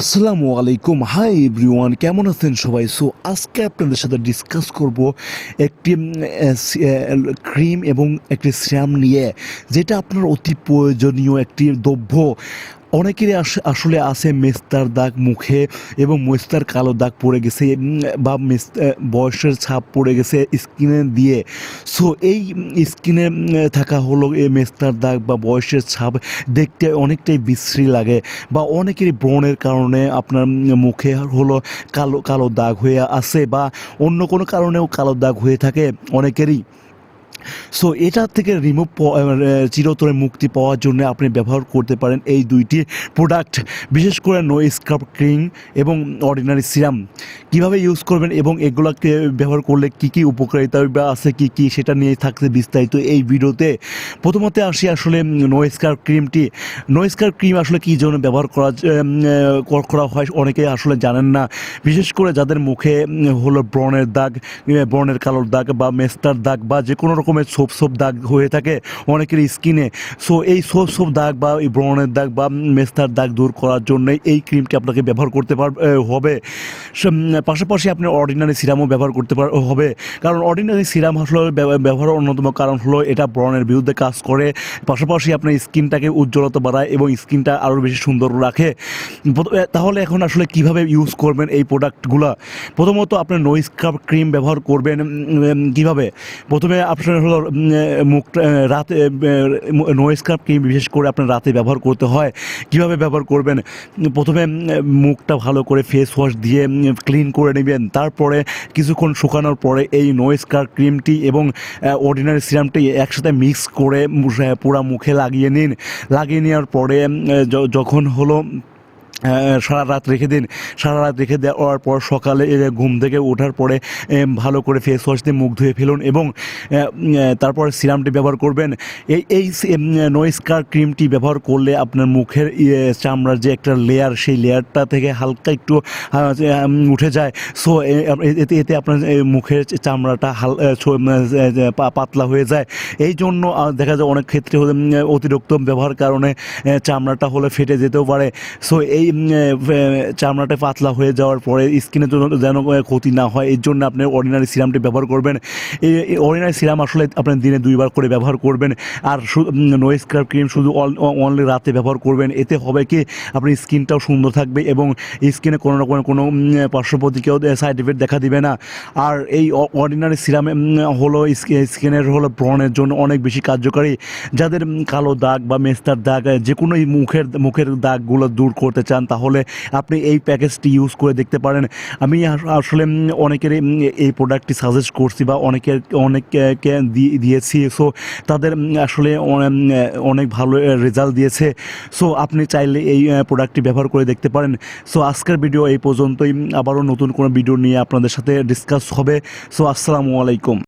আসসালামু আলাইকুম। Hi everyone কেমন আছেন সবাই? সো আজকে আপনাদের সাথে ডিসকাস করব একটি ক্রিম এবং একটি শ্যাম নিয়ে, যেটা আপনার অতি প্রয়োজনীয় একটি দ্রব্য। অনেকেরই আস- আসলে আছে মেস্তার দাগ মুখে এবং মেস্তার কালো দাগ পড়ে গেছে বা বয়সের ছাপ পড়ে গেছে স্কিনে দিয়ে। সো এই স্কিনে থাকা হলো এই মেস্তার দাগ বা বয়সের ছাপ। দেখতে অনেকটাই বিশ্রী লাগে বা অনেকেরই ব্রণের কারণে আপনার মুখে হলো কালো কালো দাগ হয়ে আছে বা অন্য কোনো কারণেও কালো দাগ হয়ে থাকে। অনেকেরই সো এটা থেকে রিমুভ চিরতরে মুক্তি পাওয়ার জন্য আপনি ব্যবহার করতে পারেন এই দুইটি প্রোডাক্ট বিশেষ করে নো স্ক্রাব ক্রিম এবং অর্ডিনারি সিরাম কীভাবে ইউজ করবেন এবং এগুলোকে ব্যবহার করলে কি কি উপকারিতা আছে কি কি সেটা নিয়ে থাকছে বিস্তারিত এই ভিডিওতে। প্রথমত আসি আসলে নো স্ক্রাব ক্রিমটি নো স্ক্রাব ক্রিম আসলে কী জন্য ব্যবহার করা করা হয় অনেকে আসলে জানেন না। বিশেষ করে যাদের মুখে হলো ব্রণের দাগ ব্রণের কালোর দাগ বা মেস্টার দাগ বা যে কোনো রকমের সোপ সোপ দাগ হয়ে থাকে অনেকের স্কিনে। সো এই সোপ সোপ দাগ বা এই ব্রণের দাগ বা মেস্তার দাগ দূর করার জন্য এই ক্রিমটি আপনাকে ব্যবহার করতে পার হবে। পাশাপাশি আপনি অর্ডিনারি সিরামও ব্যবহার করতে পার, হবে। কারণ অর্ডিনারি সিরাম আসলে ব্যবহারের অন্যতম কারণ হলো এটা ব্রণের বিরুদ্ধে কাজ করে। পাশাপাশি আপনার স্কিনটাকে উজ্জ্বলতা বাড়ায় এবং স্কিনটা আরও বেশি সুন্দর রাখে। তাহলে এখন আসলে কীভাবে ইউজ করবেন এই প্রোডাক্টগুলো প্রথমত আপনি নো স্ক্রাব ক্রিম ব্যবহার করবেন কীভাবে? প্রথমে আপনার হলো মুখটা রাতে নো স্ক্রাব ক্রিম বিশেষ করে আপনার রাতে ব্যবহার করতে হয়? কীভাবে ব্যবহার করবেন? প্রথমে মুখটা ভালো করে ফেস ওয়াশ দিয়ে ক্লিন করে নেবেন। তারপরে কিছুক্ষণ শুকানোর পরে এই নো স্ক্রাব ক্রিমটি এবং অর্ডিনারি সিরামটি একসাথে মিক্স করে পুরা মুখে লাগিয়ে নিন। লাগিয়ে নেওয়ার পরে যখন হলো সারা রাত রেখে দিন। সারা রাত রেখে দেওয়ার পর সকালে ঘুম থেকে ওঠার পরে ভালো করে ফেস ওয়াশ দিয়ে মুখ ধুয়ে ফেলুন এবং তারপর সিরামটি ব্যবহার করবেন। এই এই নয়েস্কার ক্রিমটি ব্যবহার করলে আপনার মুখের চামড়ার যে একটা লেয়ার সেই লেয়ারটা থেকে হালকা একটু উঠে যায়। সো এতে এতে আপনার মুখের চামড়াটা হাল পাতলা হয়ে যায়। এই জন্য দেখা যায় অনেক ক্ষেত্রে অতিরিক্ত ব্যবহার কারণে চামড়াটা হলে ফেটে যেতেও পারে। সো এই চামড়াটা পাতলা হয়ে যাওয়ার পরে জন্য যেন ক্ষতি না হয় এর জন্য আপনি অর্ডিনারি সিরামটি ব্যবহার করবেন। এই অর্ডিনারি সিরাম আসলে আপনি দিনে দুইবার করে ব্যবহার করবেন। আর নো স্ক্রাব ক্রিম শুধু অনলি রাতে ব্যবহার করবেন। এতে হবে কি আপনার স্কিনটাও সুন্দর থাকবে এবং স্কিনে কোনো রকমের কোনো উম, পার্শ্বপ্রতিকেও সাইড এফেক্ট দেখা দিবে না। আর এই অর্ডিনারি সিরাম হলো স্কিনের হলো ব্রণের জন্য অনেক বেশি কার্যকারী। যাদের কালো দাগ বা মেস্তার দাগ যে কোনো মুখের মুখের দাগগুলো দূর করতে চান তাহলে আপনি এই প্যাকেজটি ইউজ করে দেখতে পারেন। আমি আসলে অনেকের এই প্রোডাক্টটি সাজেস্ট করছি বা অনেকের, অনেককে দিয়ে- দিয়েছি। সো তাদের আসলে অনেক ভালো রেজাল্ট দিয়েছে। সো আপনি চাইলে এই প্রোডাক্টটি ব্যবহার করে দেখতে পারেন। সো আজকের ভিডিও এই পর্যন্তই। আবারও নতুন কোনো ভিডিও নিয়ে আপনাদের সাথে ডিসকাস হবে। সো আসসালামু আলাইকুম।